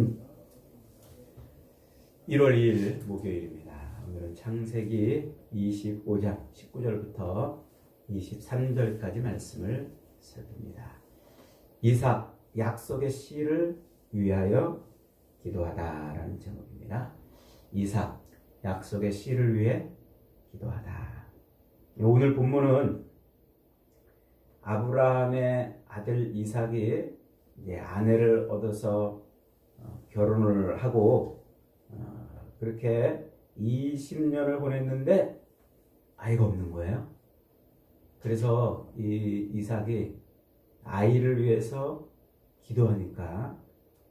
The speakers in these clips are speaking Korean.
2023년 1월 2일 목요일입니다. 오늘은 창세기 25장 19절부터 23절까지 말씀을 살핍니다. 이삭 약속의 씨를 위하여 기도하다라는 제목입니다. 이삭 약속의 씨를 위해 기도하다. 오늘 본문은 아브라함의 아들 이삭이 아내를 얻어서 어, 결혼을 하고 어, 그렇게 20년을 보냈는데 아이가 없는 거예요. 그래서 이 이삭이 아이를 위해서 기도하니까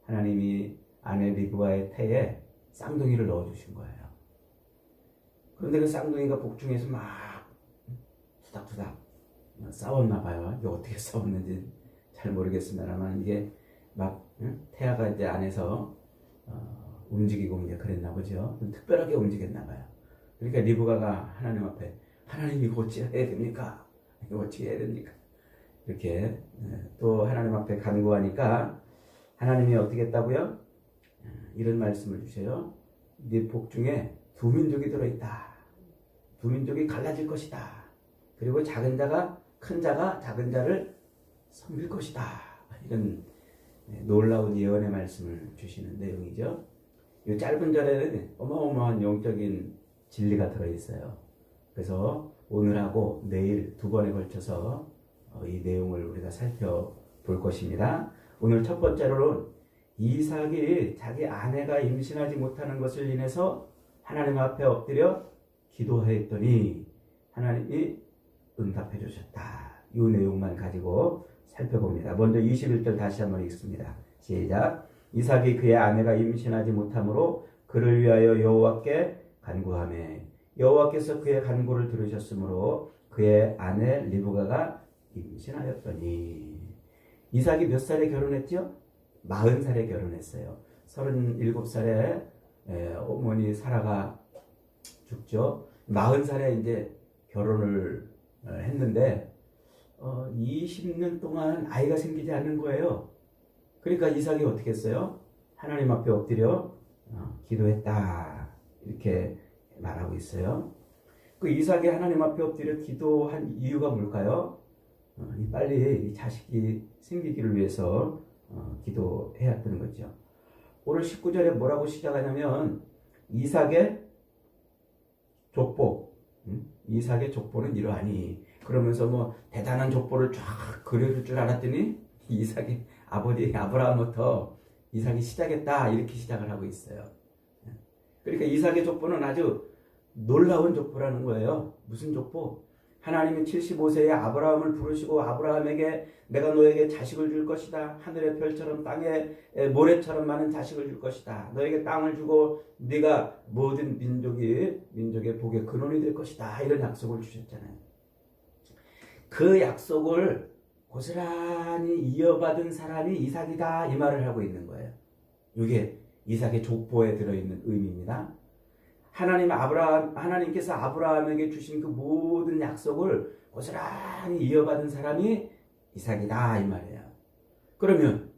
하나님이 아내 리브와의 태에 쌍둥이를 넣어주신 거예요. 그런데 그 쌍둥이가 복중에서 막 투닥투닥 싸웠나 봐요. 이게 어떻게 싸웠는지 잘 모르겠습니다만 이게 막 응? 태아가 이제 안에서 어, 움직이고 이제 그랬나 보죠. 좀 특별하게 움직였나 봐요. 그러니까 리브가가 하나님 앞에 하나님 이거 어찌 해야 됩니까? 이거 어찌 해야 됩니까? 이렇게 예, 또 하나님 앞에 간구하니까 하나님이 어떻게 했다고요? 예, 이런 말씀을 주셔요. 네 복중에 두 민족이 들어있다. 두 민족이 갈라질 것이다. 그리고 작은 자가 큰 자가 작은 자를 섬길 것이다. 이런 네, 놀라운 예언의 말씀을 주시는 내용이죠. 이 짧은 절에는 어마어마한 영적인 진리가 들어있어요. 그래서 오늘하고 내일 두 번에 걸쳐서 어, 이 내용을 우리가 살펴볼 것입니다. 오늘 첫 번째로는 이삭이 자기 아내가 임신하지 못하는 것을 인해서 하나님 앞에 엎드려 기도했더니 하나님이 응답해 주셨다. 이 내용만 가지고 살펴봅니다. 먼저 21절 다시 한번 읽습니다. 시작. 이삭이 그의 아내가 임신하지 못하므로 그를 위하여 여호와께 간구하매 여호와께서 그의 간구를 들으셨으므로 그의 아내 리브가가 임신하였더니 이삭이 몇 살에 결혼했죠? 40살에 결혼했어요. 37살에 어머니 사라가 죽죠. 40살에 이제 결혼을 어, 했는데 어, 20년 동안 아이가 생기지 않는 거예요. 그러니까 이삭이 어떻게 했어요? 하나님 앞에 엎드려 어, 기도했다. 이렇게 말하고 있어요. 그 이삭이 하나님 앞에 엎드려 기도한 이유가 뭘까요? 어, 빨리 이 자식이 생기기를 위해서 어, 기도해야 했던 거죠. 오늘 19절에 뭐라고 시작하냐면 이삭의 족보, 음? 이삭의 족보는 이러하니 그러면서 뭐 대단한 족보를 쫙 그려줄 줄 알았더니 이삭이 아버지 아브라함부터 이삭이 시작했다 이렇게 시작을 하고 있어요. 그러니까 이삭의 족보는 아주 놀라운 족보라는 거예요. 무슨 족보? 하나님이 75세에 아브라함을 부르시고 아브라함에게 내가 너에게 자식을 줄 것이다. 하늘의 별처럼 땅에 모래처럼 많은 자식을 줄 것이다. 너에게 땅을 주고 네가 모든 민족이 민족의 복의 근원이 될 것이다. 이런 약속을 주셨잖아요. 그 약속을 고스란히 이어받은 사람이 이삭이다 이 말을 하고 있는 거예요. 이게 이삭의 족보에 들어있는 의미입니다. 하나님 아브라함 하나님께서 아브라함에게 주신 그 모든 약속을 고스란히 이어받은 사람이 이삭이다 이 말이에요. 그러면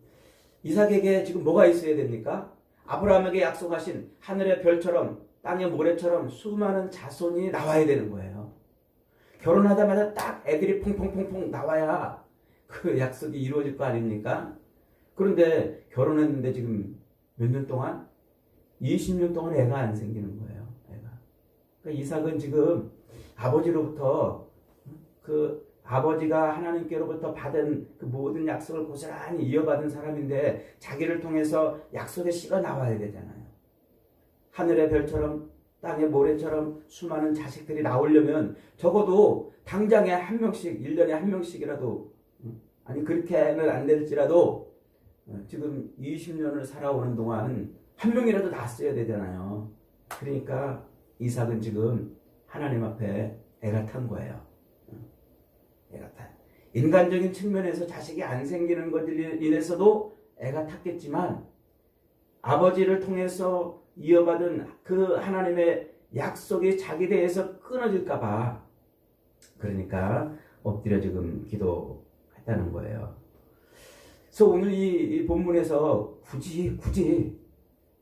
이삭에게 지금 뭐가 있어야 됩니까? 아브라함에게 약속하신 하늘의 별처럼 땅의 모래처럼 수많은 자손이 나와야 되는 거예요. 결혼하자마자 딱 애들이 퐁퐁퐁퐁 나와야 그 약속이 이루어질 거 아닙니까? 그런데 결혼했는데 지금 몇 년 동안 20년 동안 애가 안 생기는 거예요. 애가. 그러니까 이삭은 지금 아버지로부터 그 아버지가 하나님께로부터 받은 그 모든 약속을 고스란히 이어받은 사람인데 자기를 통해서 약속의 씨가 나와야 되잖아요. 하늘의 별처럼 땅의 모래처럼 수많은 자식들이 나오려면 적어도 당장에 한 명씩, 1년에 한 명씩이라도, 아니, 그렇게는 안 될지라도, 어, 지금 20년을 살아오는 동안 한 명이라도 낳았어야 되잖아요. 그러니까 이삭은 지금 하나님 앞에 애가 탄 거예요. 어, 애가 탄. 인간적인 측면에서 자식이 안 생기는 것들로 인해서도 애가 탔겠지만 아버지를 통해서 이어받은 그 하나님의 약속이 자기 대해서 끊어질까봐 그러니까 엎드려 지금 기도했다는 거예요. 그래서 오늘 이, 이 본문에서 굳이 굳이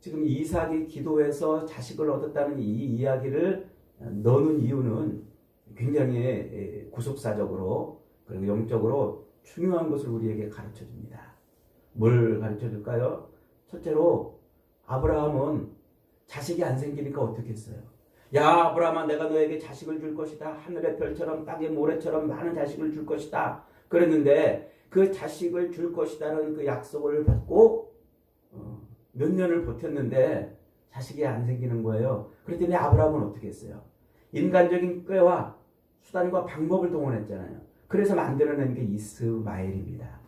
지금 이삭이 기도해서 자식을 얻었다는 이 이야기를 넣는 이유는 굉장히 에, 구속사적으로 그리고 영적으로 중요한 것을 우리에게 가르쳐 줍니다. 뭘 가르쳐 줄까요? 첫째로 아브라함은 자식이 안 생기니까 어떻게 했어요? 야 아브라함아 내가 너에게 자식을 줄 것이다. 하늘의 별처럼 땅의 모래처럼 많은 자식을 줄 것이다. 그랬는데 그 자식을 줄 것이다는 그 약속을 받고 어, 몇 년을 버텼는데 자식이 안 생기는 거예요. 그랬더니 아브라함은 어떻게 했어요? 인간적인 꾀와 수단과 방법을 동원했잖아요. 그래서 만들어낸 게 이스마엘입니다.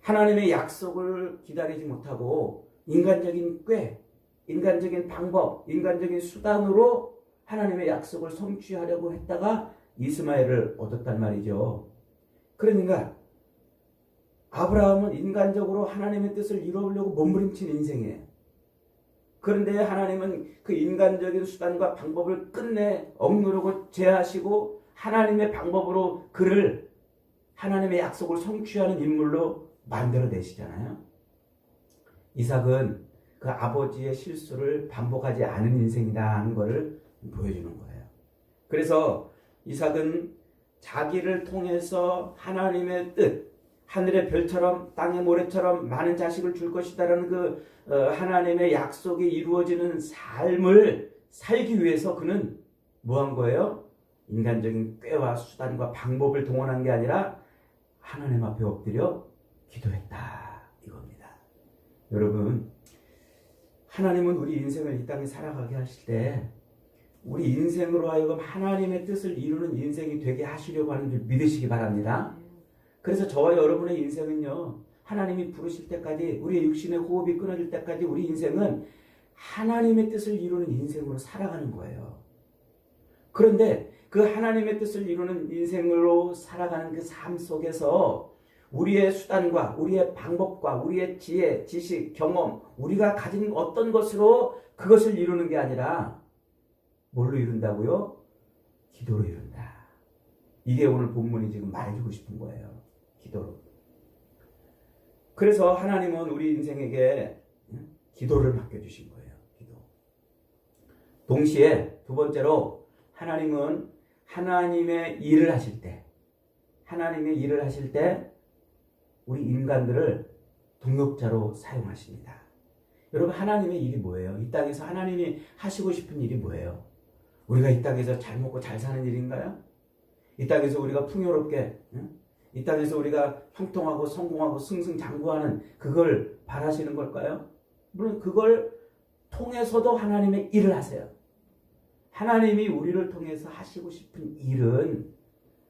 음. 하나님의 약속을 기다리지 못하고 인간적인 꾀, 인간적인 방법, 인간적인 수단으로 하나님의 약속을 성취하려고 했다가 이스마엘을 얻었단 말이죠. 그러니까 아브라함은 인간적으로 하나님의 뜻을 이루려고 몸부림친 인생이에요. 그런데 하나님은 그 인간적인 수단과 방법을 끝내 억누르고 제하시고 하나님의 방법으로 그를 하나님의 약속을 성취하는 인물로 만들어내시잖아요. 이삭은 그 아버지의 실수를 반복하지 않은 인생이다 하는 것을 보여주는 거예요. 그래서 이삭은 자기를 통해서 하나님의 뜻, 하늘의 별처럼 땅의 모래처럼 많은 자식을 줄 것이다라는 그 어, 하나님의 약속이 이루어지는 삶을 살기 위해서 그는 뭐 한 거예요? 인간적인 꾀와 수단과 방법을 동원한 게 아니라 하나님 앞에 엎드려 기도했다 이겁니다. 여러분 하나님은 우리 인생을 이 땅에 살아가게 하실 때 우리 인생으로 하여금 하나님의 뜻을 이루는 인생이 되게 하시려고 하는 줄 믿으시기 바랍니다. 그래서 저와 여러분의 인생은요, 하나님이 부르실 때까지, 우리의 육신의 호흡이 끊어질 때까지 우리 인생은 하나님의 뜻을 이루는 인생으로 살아가는 거예요. 그런데 그 하나님의 뜻을 이루는 인생으로 살아가는 그 삶 속에서 우리의 수단과 우리의 방법과 우리의 지혜, 지식, 경험, 우리가 가진 어떤 것으로 그것을 이루는 게 아니라 뭘로 이룬다고요? 기도로 이룬다. 이게 오늘 본문이 지금 말해주고 싶은 거예요. 기도로. 그래서 하나님은 우리 인생에게 기도를 맡겨주신 거예요. 기도. 동시에 두 번째로 하나님은 하나님의 일을 하실 때, 하나님의 일을 하실 때 우리 인간들을 동역자로 사용하십니다. 여러분 하나님의 일이 뭐예요? 이 땅에서 하나님이 하시고 싶은 일이 뭐예요? 우리가 이 땅에서 잘 먹고 잘 사는 일인가요? 이 땅에서 우리가 풍요롭게 응? 이 땅에서 우리가 형통하고 성공하고 승승장구하는 그걸 바라시는 걸까요? 물론 그걸 통해서도 하나님의 일을 하세요. 하나님이 우리를 통해서 하시고 싶은 일은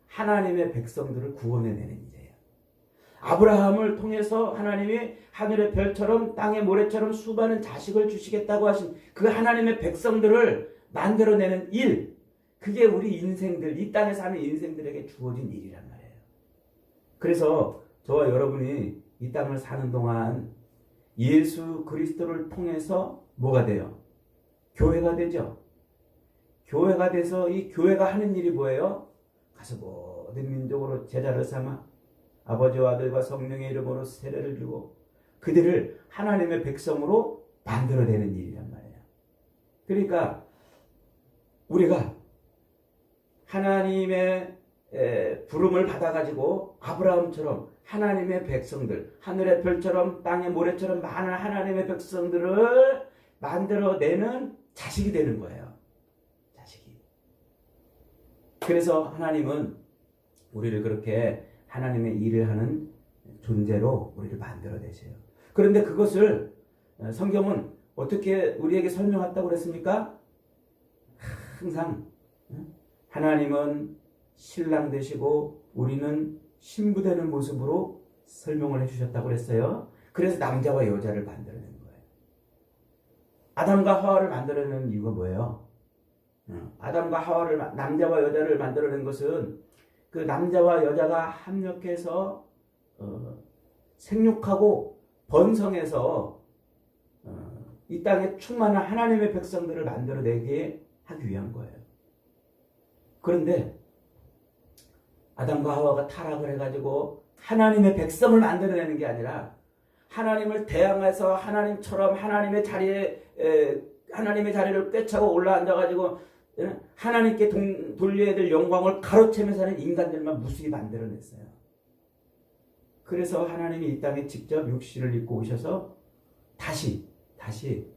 하나님의 백성들을 구원해내는 일이에요. 아브라함을 통해서 하나님이 하늘의 별처럼 땅의 모래처럼 수많은 자식을 주시겠다고 하신 그 하나님의 백성들을 만들어내는 일, 그게 우리 인생들, 이 땅에 사는 인생들에게 주어진 일이란 말이에요. 그래서 저와 여러분이 이 땅을 사는 동안 예수 그리스도를 통해서 뭐가 돼요? 교회가 되죠. 교회가 돼서 이 교회가 하는 일이 뭐예요? 가서 모든 민족으로 제자를 삼아 아버지와 아들과 성령의 이름으로 세례를 주고 그들을 하나님의 백성으로 만들어내는 일이란 말이에요. 그러니까 우리가 하나님의 부름을 받아가지고 아브라함처럼 하나님의 백성들, 하늘의 별처럼 땅의 모래처럼 많은 하나님의 백성들을 만들어내는 자식이 되는 거예요. 자식이. 그래서 하나님은 우리를 그렇게 하나님의 일을 하는 존재로 우리를 만들어내세요. 그런데 그것을 성경은 어떻게 우리에게 설명했다고 그랬습니까? 항상 하나님은 신랑 되시고 우리는 신부 되는 모습으로 설명을 해주셨다고 그랬어요. 그래서 남자와 여자를 만들어낸 거예요. 아담과 하와를 만들어낸 이유가 뭐예요? 아담과 하와를 남자와 여자를 만들어낸 것은 그 남자와 여자가 합력해서 어, 생육하고 번성해서 어, 이 땅에 충만한 하나님의 백성들을 만들어내게 하기 위한 거예요. 그런데 아담과 하와가 타락을 해가지고 하나님의 백성을 만들어내는 게 아니라 하나님을 대항해서 하나님처럼 하나님의 자리에 에, 하나님의 자리를 꿰차고 올라앉아가지고 예? 하나님께 동, 돌려야 될 영광을 가로채며 사는 인간들만 무수히 만들어냈어요. 그래서 하나님이 이 땅에 직접 육신을 입고 오셔서 다시 다시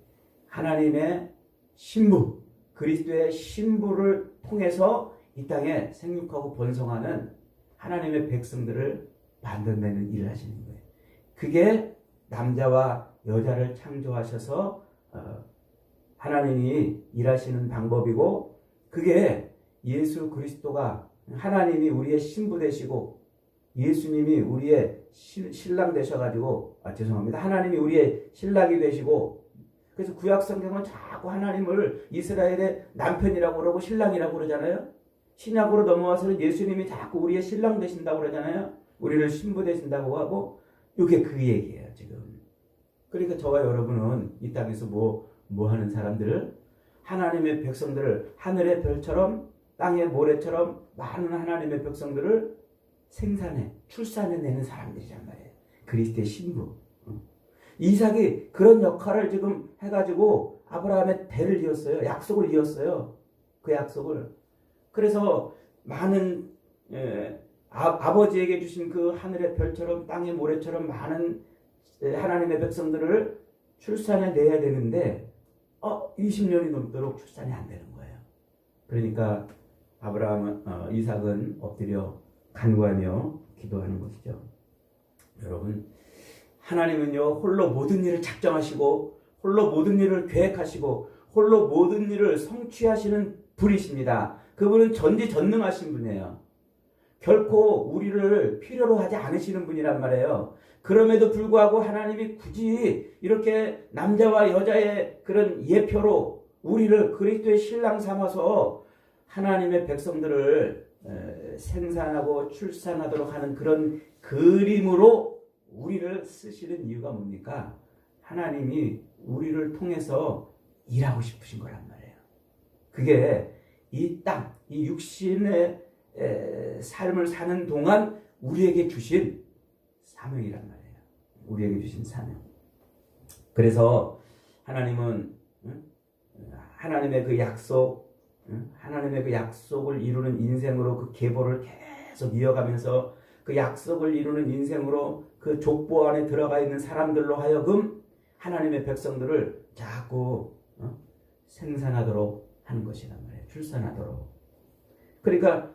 하나님의 신부 그리스도의 신부를 통해서 이 땅에 생육하고 번성하는 하나님의 백성들을 만들어내는 일을 하시는 거예요. 그게 남자와 여자를 창조하셔서 어, 하나님이 일하시는 방법이고 그게 예수 그리스도가 하나님이 우리의 신부 되시고 예수님이 우리의 신랑 되셔가지고 아 죄송합니다. 하나님이 우리의 신랑이 되시고 그래서 구약 성경은 자꾸 하나님을 이스라엘의 남편이라고 그러고 신랑이라고 그러잖아요. 신약으로 넘어와서는 예수님이 자꾸 우리의 신랑 되신다고 그러잖아요. 우리를 신부 되신다고 하고 이게 그 얘기예요 지금. 그러니까 저와 여러분은 이 땅에서 뭐, 뭐 하는 사람들 하나님의 백성들을 하늘의 별처럼 땅의 모래처럼 많은 하나님의 백성들을 생산해 출산해 내는 사람들이란 말이에요. 그리스도의 신부. 이삭이 그런 역할을 지금 해가지고 아브라함의 대를 이었어요. 약속을 이었어요. 그 약속을. 그래서 많은 예, 아, 버지에게 주신 그 하늘의 별처럼 땅의 모래처럼 많은 예, 하나님의 백성들을 출산해 내야 되는데 어 20년이 넘도록 출산이 안 되는 거예요. 그러니까 아브라함은 어, 이삭은 엎드려 간구하며 기도하는 것이죠. 여러분 하나님은요 홀로 모든 일을 작정하시고 홀로 모든 일을 계획하시고 홀로 모든 일을 성취하시는 분이십니다. 그분은 전지전능하신 분이에요. 결코 우리를 필요로 하지 않으시는 분이란 말이에요. 그럼에도 불구하고 하나님이 굳이 이렇게 남자와 여자의 그런 예표로 우리를 그리스도의 신랑 삼아서 하나님의 백성들을 생산하고 출산하도록 하는 그런 그림으로 우리를 쓰시는 이유가 뭡니까? 하나님이 우리를 통해서 일하고 싶으신 거란 말이에요. 그게 이 땅, 이 육신의 삶을 사는 동안 우리에게 주신 사명이란 말이에요. 우리에게 주신 사명. 그래서 하나님은 하나님의 그 약속, 하나님의 그 약속을 이루는 인생으로 그 계보를 계속 이어가면서 그 약속을 이루는 인생으로 그 족보 안에 들어가 있는 사람들로 하여금 하나님의 백성들을 자꾸 어? 생산하도록 하는 것이란 말이에요. 출산하도록. 그러니까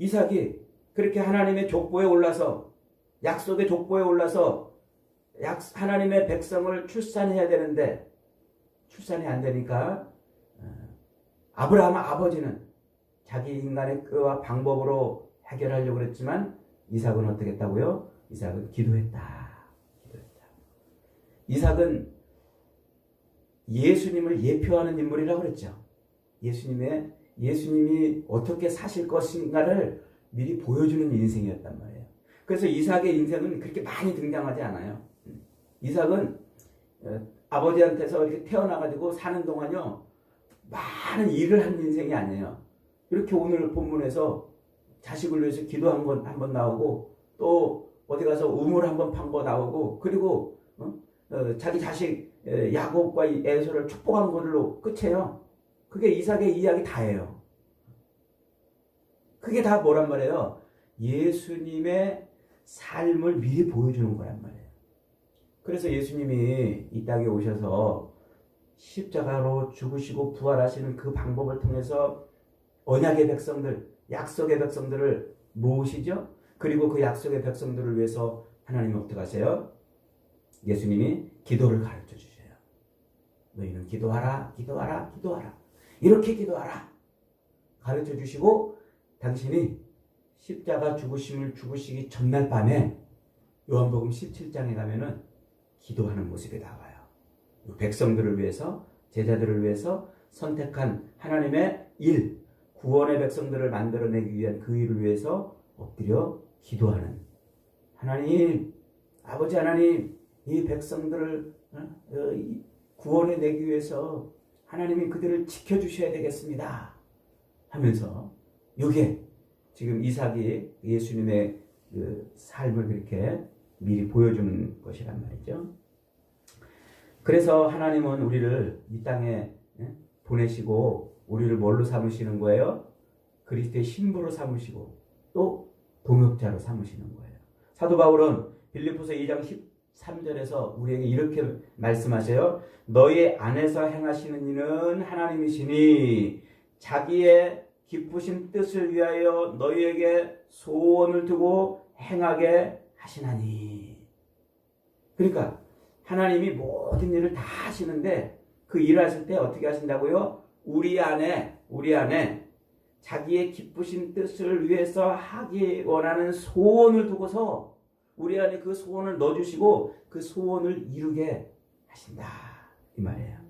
이삭이 그렇게 하나님의 족보에 올라서 약속의 족보에 올라서 약, 하나님의 백성을 출산해야 되는데 출산이 안 되니까 어, 아브라함 아버지는 자기 인간의 끄와 방법으로 해결하려고 그랬지만 이삭은 어떻게 했다고요? 이삭은 기도했다. 기도했다. 이삭은 예수님을 예표하는 인물이라고 그랬죠. 예수님의 예수님이 어떻게 사실 것인가를 미리 보여주는 인생이었단 말이에요. 그래서 이삭의 인생은 그렇게 많이 등장하지 않아요. 이삭은 어, 아버지한테서 이렇게 태어나가지고 사는 동안요, 많은 일을 한 인생이 아니에요. 이렇게 오늘 본문에서 자식을 위해서 기도 한 번 한 번 나오고, 또 어디 가서 우물 한 번 판 거 나오고, 그리고 어? 어, 자기 자식 야곱과 에서를 축복한 걸로 끝이에요. 그게 이삭의 이야기 다예요. 그게 다 뭐란 말이에요? 예수님의 삶을 미리 보여주는 거란 말이에요. 그래서 예수님이 이 땅에 오셔서 십자가로 죽으시고 부활하시는 그 방법을 통해서 언약의 백성들, 약속의 백성들을 모으시죠. 그리고 그 약속의 백성들을 위해서 하나님 어떻게 하세요? 예수님이 기도를 가르쳐 주셔요. 너희는 기도하라, 기도하라, 기도하라. 이렇게 기도하라. 가르쳐 주시고 당신이 십자가 죽으심을 죽으시기 전날 밤에 요한복음 17장에 가면은 기도하는 모습이 나와요. 백성들을 위해서 제자들을 위해서 선택한 하나님의 일, 구원의 백성들을 만들어내기 위한 그 일을 위해서 엎드려 기도하는 하나님, 아버지 하나님, 이 백성들을 어, 어, 구원해 내기 위해서 하나님이 그들을 지켜주셔야 되겠습니다. 하면서 이게 지금 이삭이 예수님의 그 삶을 그렇게 미리 보여주는 것이란 말이죠. 그래서 하나님은 우리를 이 땅에 예, 보내시고 우리를 뭘로 삼으시는 거예요? 그리스도의 신부로 삼으시고 또 동역자로 삼으시는 거예요. 사도 바울은 빌립보서 2장 13절에서 우리에게 이렇게 말씀하세요. 너희 안에서 행하시는 이는 하나님이시니 자기의 기쁘신 뜻을 위하여 너희에게 소원을 두고 행하게 하시나니. 그러니까 하나님이 모든 일을 다 하시는데 그 일을 하실 때 어떻게 하신다고요? 우리 안에 우리 안에 자기의 기쁘신 뜻을 위해서 하기 원하는 소원을 두고서 우리 안에 그 소원을 넣어주시고 그 소원을 이루게 하신다 이 말이에요.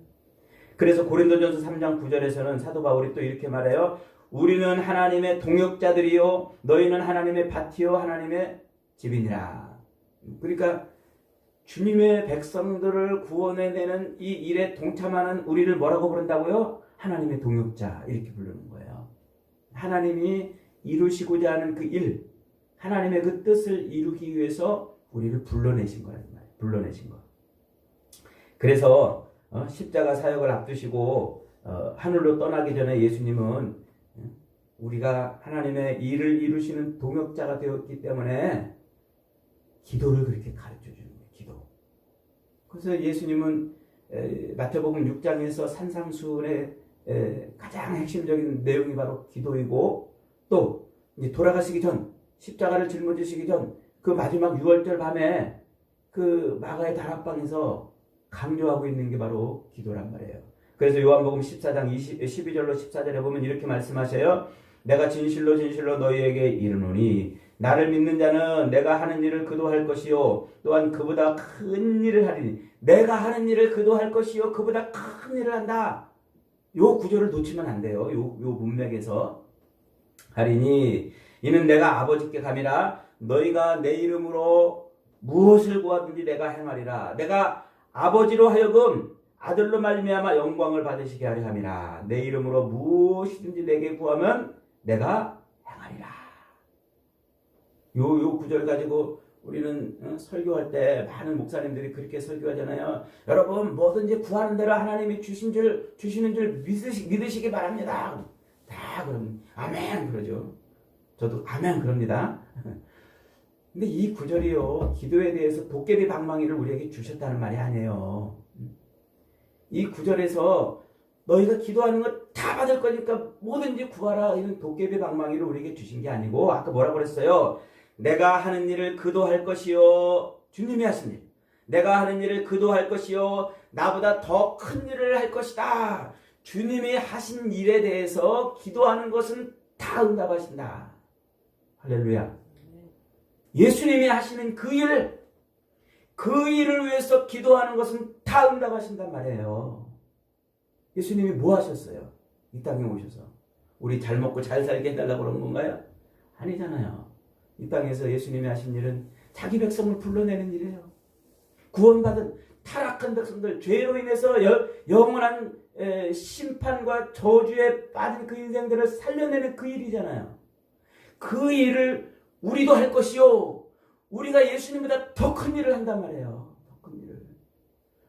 그래서 고린도전서 3장 9절에서는 사도 바울이 또 이렇게 말해요. 우리는 하나님의 동역자들이요 너희는 하나님의 밭이요 하나님의 집이니라. 그러니까 주님의 백성들을 구원해내는 이 일에 동참하는 우리를 뭐라고 부른다고요? 하나님의 동역자 이렇게 부르는 거예요. 하나님이 이루시고자 하는 그 일, 하나님의 그 뜻을 이루기 위해서 우리를 불러내신 거란 말이에요. 불러내신 거. 그래서 어, 십자가 사역을 앞두시고 어, 하늘로 떠나기 전에 예수님은 어, 우리가 하나님의 일을 이루시는 동역자가 되었기 때문에 기도를 그렇게 가르쳐 주는 거예요. 기도. 그래서 예수님은 에, 마태복음 6장에서 산상수훈의 에, 가장 핵심적인 내용이 바로 기도이고 또 돌아가시기 전 십자가를 짊어지시기 전 그 마지막 6월절 밤에 그 마가의 다락방에서 강조하고 있는 게 바로 기도란 말이에요. 그래서 요한복음 14장 20, 12절로 14절에 보면 이렇게 말씀하셔요. 내가 진실로 진실로 너희에게 이르노니 나를 믿는 자는 내가 하는 일을 그도 할 것이요 또한 그보다 큰 일을 하리니 내가 하는 일을 그도 할 것이요 그보다 큰 일을 한다. 요 구절을 놓치면 안 돼요. 요, 요 문맥에서 하리니 이는 내가 아버지께 감이라 너희가 내 이름으로 무엇을 구하든지 내가 행하리라. 내가 아버지로 하여금 아들로 말미암아 영광을 받으시게 하려 함이라. 내 이름으로 무엇이든지 내게 구하면 내가 행하리라. 요, 요 구절 가지고 우리는 어, 설교할 때 많은 목사님들이 그렇게 설교하잖아요. 여러분 뭐든지 구하는 대로 하나님이 주신 줄 주시는 줄 믿으시, 믿으시기 바랍니다. 다 그럼 아멘 그러죠. 저도 아멘 그럽니다. 근데 이 구절이요 기도에 대해서 도깨비 방망이를 우리에게 주셨다는 말이 아니에요. 이 구절에서 너희가 기도하는 거 다 받을 거니까 뭐든지 구하라 이런 도깨비 방망이를 우리에게 주신 게 아니고 아까 뭐라고 그랬어요? 내가 하는 일을 그도 할 것이요 주님이 하신 일. 내가 하는 일을 그도 할 것이요 나보다 더 큰 일을 할 것이다. 주님이 하신 일에 대해서 기도하는 것은 다 응답하신다. 할렐루야. 예수님이 하시는 그 일, 그 일을 위해서 기도하는 것은 다 응답하신단 말이에요. 예수님이 뭐 하셨어요? 이 땅에 오셔서. 우리 잘 먹고 잘 살게 해달라고 그런 건가요? 아니잖아요. 이 땅에서 예수님이 하신 일은 자기 백성을 불러내는 일이에요. 구원받은 타락한 백성들, 죄로 인해서 여, 영원한 에, 심판과 저주에 빠진 그 인생들을 살려내는 그 일이잖아요. 그 일을 우리도 할 것이요. 우리가 예수님보다 더 큰 일을 한단 말이에요. 더 큰 일을.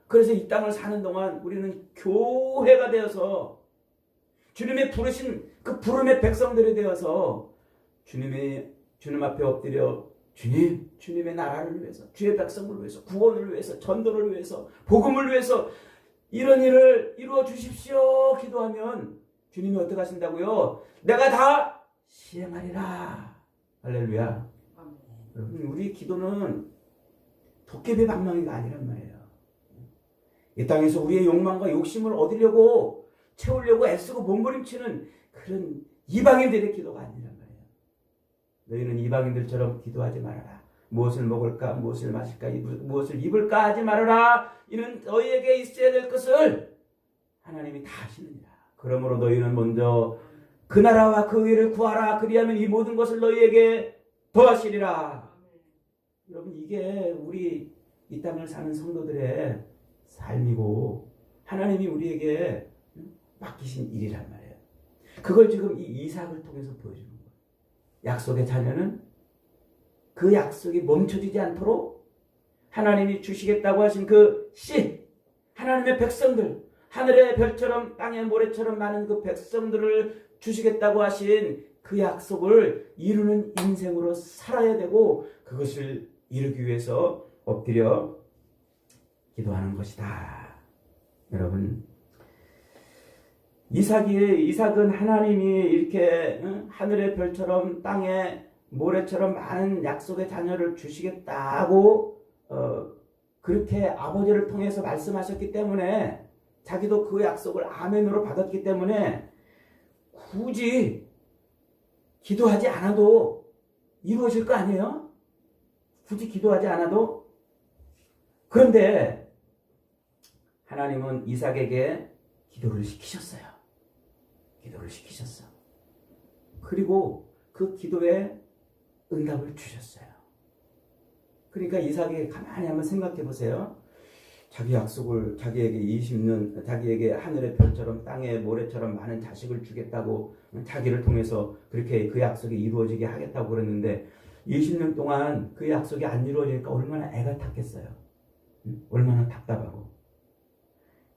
그래서 이 땅을 사는 동안 우리는 교회가 되어서 주님의 부르신 그 부름의 백성들이 되어서 주님의 주님 앞에 엎드려 주님, 주님의 나라를 위해서, 주의 백성을 위해서, 구원을 위해서, 전도를 위해서, 복음을 위해서 이런 일을 이루어 주십시오. 기도하면 주님이 어떻게 하신다고요? 내가 다 시행하리라. 할렐루야. 여러분, 우리 기도는 도깨비 방망이가 아니란 말이에요. 이 땅에서 우리의 욕망과 욕심을 얻으려고 채우려고 애쓰고 몸부림치는 그런 이방인들의 기도가 아니란 말이에요. 너희는 이방인들처럼 기도하지 말아라. 무엇을 먹을까, 무엇을 마실까, 무엇을 입을까 하지 말아라. 이는 너희에게 있어야 될 것을 하나님이 다 하시느니라. 그러므로 너희는 먼저 그 나라와 그 의를 구하라. 그리하면 이 모든 것을 너희에게 더하시리라. 여러분 이게 우리 이 땅을 사는 성도들의 삶이고 하나님이 우리에게 맡기신 일이란 말이에요. 그걸 지금 이 이삭을 통해서 보여주는 거예요. 약속의 자녀는 그 약속이 멈춰지지 않도록 하나님이 주시겠다고 하신 그 씨, 하나님의 백성들, 하늘의 별처럼 땅의 모래처럼 많은 그 백성들을 주시겠다고 하신 그 약속을 이루는 인생으로 살아야 되고 그것을 이루기 위해서 엎드려 기도하는 것이다. 여러분, 이삭이 이삭은 하나님이 이렇게 응? 하늘의 별처럼 땅의 모래처럼 많은 약속의 자녀를 주시겠다고 어, 그렇게 아버지를 통해서 말씀하셨기 때문에 자기도 그 약속을 아멘으로 받았기 때문에 굳이 기도하지 않아도 이루어질 거 아니에요? 굳이 기도하지 않아도 그런데 하나님은 이삭에게 기도를 시키셨어요. 기도를 시키셨어. 그리고 그 기도에 응답을 주셨어요. 그러니까 이삭이 가만히 한번 생각해 보세요. 자기 약속을 자기에게 20년 자기에게 하늘의 별처럼 땅의 모래처럼 많은 자식을 주겠다고 자기를 통해서 그렇게 그 약속이 이루어지게 하겠다고 그랬는데 20년 동안 그 약속이 안 이루어지니까 얼마나 애가 탔겠어요. 응? 얼마나 답답하고.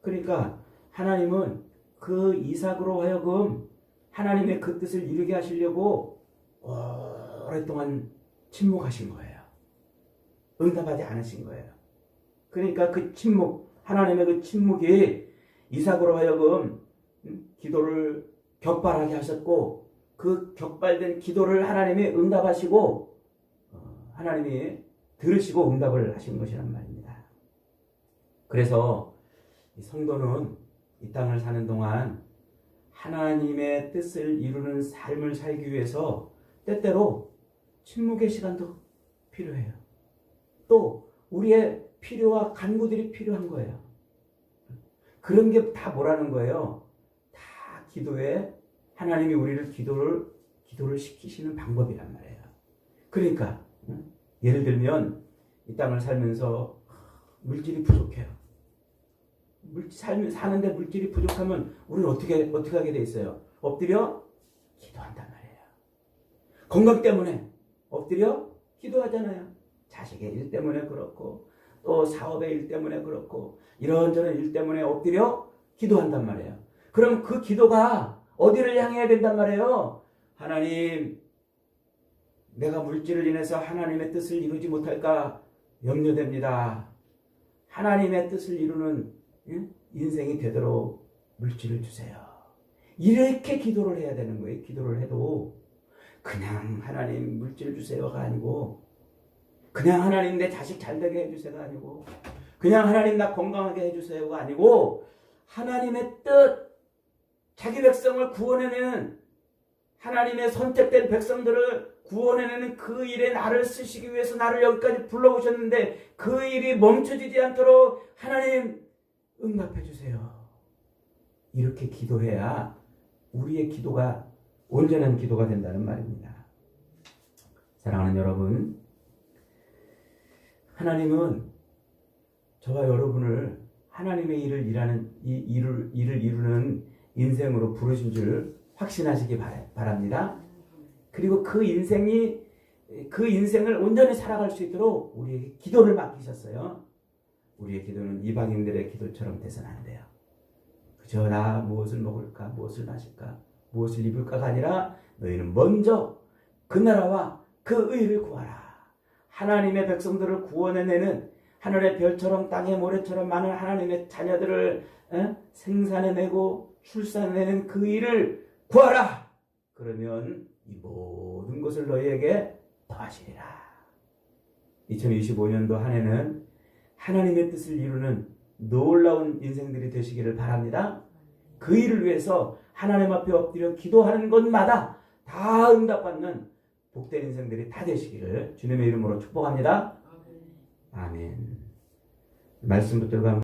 그러니까 하나님은 그 이삭으로 하여금 하나님의 그 뜻을 이루게 하시려고 오랫동안 침묵하신 거예요. 응답하지 않으신 거예요. 그러니까 그 침묵, 하나님의 그 침묵이 이삭으로 하여금 음, 기도를 격발하게 하셨고 그 격발된 기도를 하나님이 응답하시고 어, 하나님이 들으시고 응답을 하신 것이란 말입니다. 그래서 이 성도는 이 땅을 사는 동안 하나님의 뜻을 이루는 삶을 살기 위해서 때때로 침묵의 시간도 필요해요. 또 우리의 필요와 간구들이 필요한 거예요. 그런 게 다 뭐라는 거예요? 다 기도에 하나님이 우리를 기도를 기도를 시키시는 방법이란 말이에요. 그러니까 응? 예를 들면 이 땅을 살면서 물질이 부족해요. 물 살면 사는데 물질이 부족하면 우리는 어떻게 어떻게 하게 돼 있어요? 엎드려 기도한단 말이에요. 건강 때문에 엎드려 기도하잖아요. 자식의 일 때문에 그렇고 또 사업의 일 때문에 그렇고 이런저런 일 때문에 엎드려 기도한단 말이에요. 그럼 그 기도가 어디를 향해야 된단 말이에요? 하나님, 내가 물질을 인해서 하나님의 뜻을 이루지 못할까 염려됩니다. 하나님의 뜻을 이루는 인생이 되도록 물질을 주세요. 이렇게 기도를 해야 되는 거예요. 기도를 해도 그냥 하나님 물질 주세요가 아니고 그냥 하나님 내 자식 잘 되게 해주세요가 아니고 그냥 하나님 나 건강하게 해주세요가 아니고 하나님의 뜻 자기 백성을 구원해내는 하나님의 선택된 백성들을 구원해내는 그 일에 나를 쓰시기 위해서 나를 여기까지 불러오셨는데 그 일이 멈춰지지 않도록 하나님 응답해 주세요. 이렇게 기도해야 우리의 기도가 온전한 기도가 된다는 말입니다. 사랑하는 여러분, 하나님은 저와 여러분을 하나님의 일을 일하는 이 일을 일을 이루는 인생으로 부르신 줄 확신하시기 바랍니다. 그리고 그 인생이 그 인생을 온전히 살아갈 수 있도록 우리에게 기도를 맡기셨어요. 우리의 기도는 이방인들의 기도처럼 돼서는 안 돼요. 그저 나 무엇을 먹을까, 무엇을 마실까, 무엇을 입을까가 아니라 너희는 먼저 그 나라와 그 의를 구하라. 하나님의 백성들을 구원해내는 하늘의 별처럼 땅의 모래처럼 많은 하나님의 자녀들을 에? 생산해내고 출산해내는 그 일을 구하라. 그러면 이 모든 것을 너희에게 더하시리라. 2025년도 한 해는 하나님의 뜻을 이루는 놀라운 인생들이 되시기를 바랍니다. 그 일을 위해서 하나님 앞에 엎드려 기도하는 것마다 다 응답받는 복된 인생들이 다 되시기를 주님의 이름으로 축복합니다. 아멘. 말씀 붙들고